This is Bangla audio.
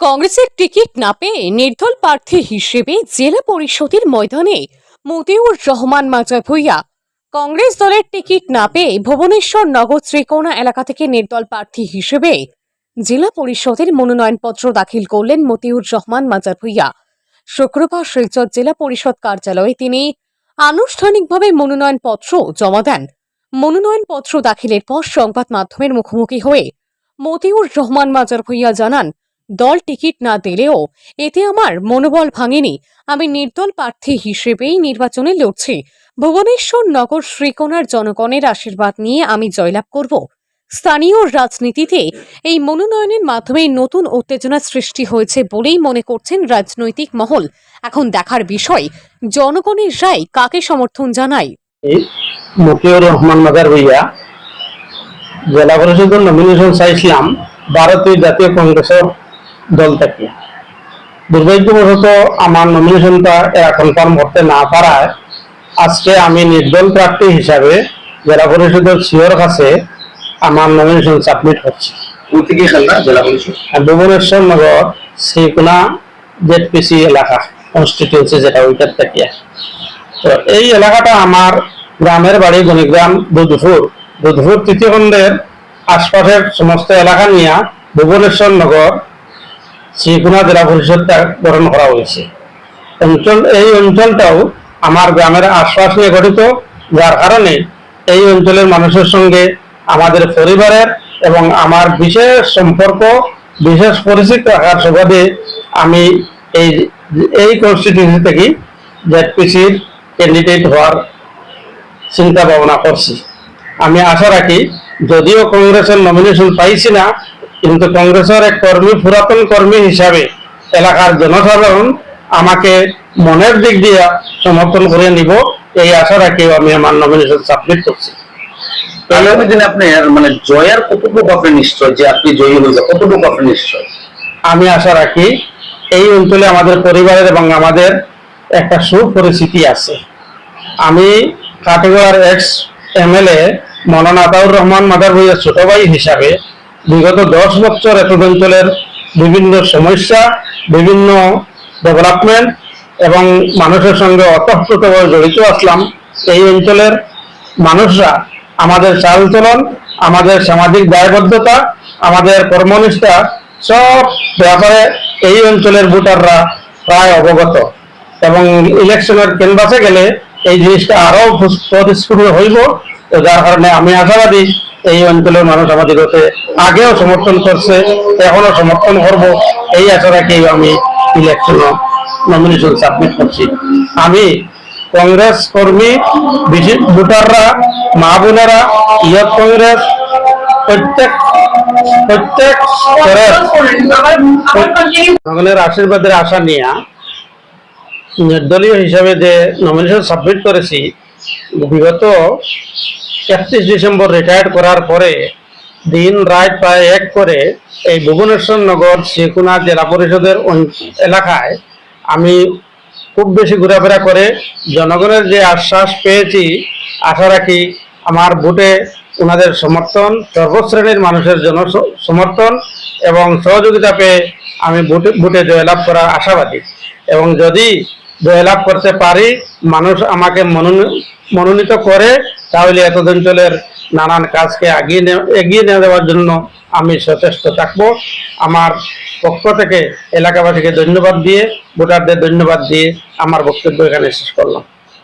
কংগ্রেসের টিকিট না পেয়ে নির্দল প্রার্থী হিসেবে জেলা পরিষদের ময়দানে মতিউর রহমান মাজা ভুইয়া। কংগ্রেস দলের টিকিট না পেয়ে ভুবনেশ্বর নগর ত্রিকোণা এলাকা থেকে নির্দল প্রার্থী হিসেবে জেলা পরিষদের মনোনয়নপত্র দাখিল করলেন মতিউর রহমান মাজার ভুইয়া। শুক্রবার শিলচর জেলা পরিষদ কার্যালয়ে তিনি আনুষ্ঠানিকভাবে মনোনয়নপত্র জমা দেন। মনোনয়নপত্র দাখিলের পর সংবাদ মাধ্যমের মুখোমুখি হয়ে মতিউর রহমান মাজার ভুইয়া জানান দল টিকিট না দিলেও এতে আমার মনোবল ভাঙেনি। আমি নির্দল প্রার্থী হিসেবেই নির্বাচনে লড়ছি। ভুবনেশ্বর নগর শ্রীকোনার জনগণের আশীর্বাদ নিয়ে আমি জয়লাভ করব। স্থানীয় রাজনীতিতে এই মনোনয়নের মাধ্যমে নতুন উত্তেজনা সৃষ্টি হয়েছে বলেই মনে করছেন রাজনৈতিক মহল। এখন দেখার বিষয়, জনগণের রায় কাকে সমর্থন জানায়? রহমান জেলা পরিষদের নমিনেশন চাইছিলাম, ভারতীয় জাতীয় কংগ্রেসের দল থেকে দুর্ভাগ্যবশত আমার নমিনেশনটা এরা কনফার্ম করতে না পারায় আজকে আমি নির্দল প্রার্থী হিসাবে জেলা পরিষদের সিওর কাছে আমার নমিনেশন সাবমিট করছি আর ভুবনেশ্বর নগর শ্রীকোনা জেডপিসি এলাকা কনস্টিটিউন্সি যেটা ওইটার থেকে। তো এই এলাকাটা আমার গ্রামের বাড়ি গণিগ্রাম দুধপুর দুধপুর তৃতীয় খণ্ডের আশপাশের সমস্ত এলাকা নিয়ে ভুবনেশ্বর নগর শ্রীকোনা জেলা পরিষদটা গঠন করা হয়েছে। অঞ্চল এই অঞ্চলটাও আমার গ্রামের আশপাশ নিয়ে গঠিত। যার কারণে এই অঞ্চলের মানুষের সঙ্গে আমাদের পরিবারের এবং আমার বিশেষ সম্পর্ক, বিশেষ পরিচিত রাখার সুবাদে আমি এই এই কনস্টিটিউন্সি থেকে জেডপিসির ক্যান্ডিডেট হওয়ার চিন্তা ভাবনা করছি। আমি আশা রাখি, যদিও কংগ্রেসের নমিনেশন পাইছি না কিন্তু কংগ্রেসের এক কর্মী পুরাতন কর্মী হিসাবে এলাকার জনসাধারণ আমাকে মনের দিক দিয়ে সমর্থন করে নিব। এই আশা রাখি আমি আমার নমিনেশন সাবমিট করছি। আগামী দিনে আপনি মানে জয়ের কতটুকু আপনি নিশ্চয় যে আপনি জয়ী হয়ে কতটুকু আপনি নিশ্চয়? আমি আশা রাখি এই অঞ্চলে আমাদের পরিবারের এবং আমাদের একটা সুপরিচিতি আছে। আমি কাটিগড়ার এক্স এমএলএ মৌলানা আতাউর রহমান মাদার ভুইয়ের ছোট ভাই হিসাবে বিগত দশ বছর এত অঞ্চলের বিভিন্ন সমস্যা, বিভিন্ন ডেভেলপমেন্ট এবং মানুষের সঙ্গে অতপ্রতভাবে জড়িত আসলাম, এই অঞ্চলের মানুষরা আমাদের চালচলন আমাদের সামাজিক দায়বদ্ধতা, আমাদের কর্মনিষ্ঠা সব ব্যাপারে এই অঞ্চলের ভোটাররা প্রায় অবগত এবং ইলেকশনের ক্যানভাসে গেলে এই জিনিসটা আরও পরিস্ফুট হইব। যার কারণে আমি আশাবাদী এই অঞ্চলের মানুষ আমাদের হতে আগেও সমর্থন করছে, এখনও সমর্থন করব। এই আশা রাখি আমি ইলেকশন নমিনেশন সাবমিট করছি। আমি কংগ্রেস কর্মী বিশেষ ভোটাররা, মা বোনেরা, ইয়ত কংগ্রেস, প্রত্যেক প্রত্যেক স্তরের আশীর্বাদের আশা নিয়ে নির্দলীয় হিসাবে যে নমিনেশন সাবমিট করেছি, বিগত একত্রিশ ডিসেম্বর রিটায়ার্ড করার পরে দিন, রাত প্রায় এক করে এই ভুবনেশ্বর নগর শ্রীকুনা জেলা পরিষদের এলাকায় আমি খুব বেশি ঘোরাফেরা করে জনগণের যে আশ্বাস পেয়েছি, আশা রাখি আমার ভোটে ওনাদের সমর্থন, সর্বশ্রেণীর মানুষের জন সমর্থন এবং সহযোগিতা পেয়ে আমি ভোটে ভোটে জয়লাভ করার আশাবাদী। এবং যদি জয়লাভ করতে পারি, মানুষ আমাকে মনোনী- মনোনীত করে, তাহলে এতদিন অঞ্চলের নানান কাজকে এগিয়ে এগিয়ে নিয়ে দেওয়ার জন্য আমি সচেষ্ট থাকব। আমার পক্ষ থেকে এলাকাবাসীকে ধন্যবাদ দিয়ে, ভোটারদের ধন্যবাদ দিয়ে আমার বক্তব্য এখানে শেষ করলাম।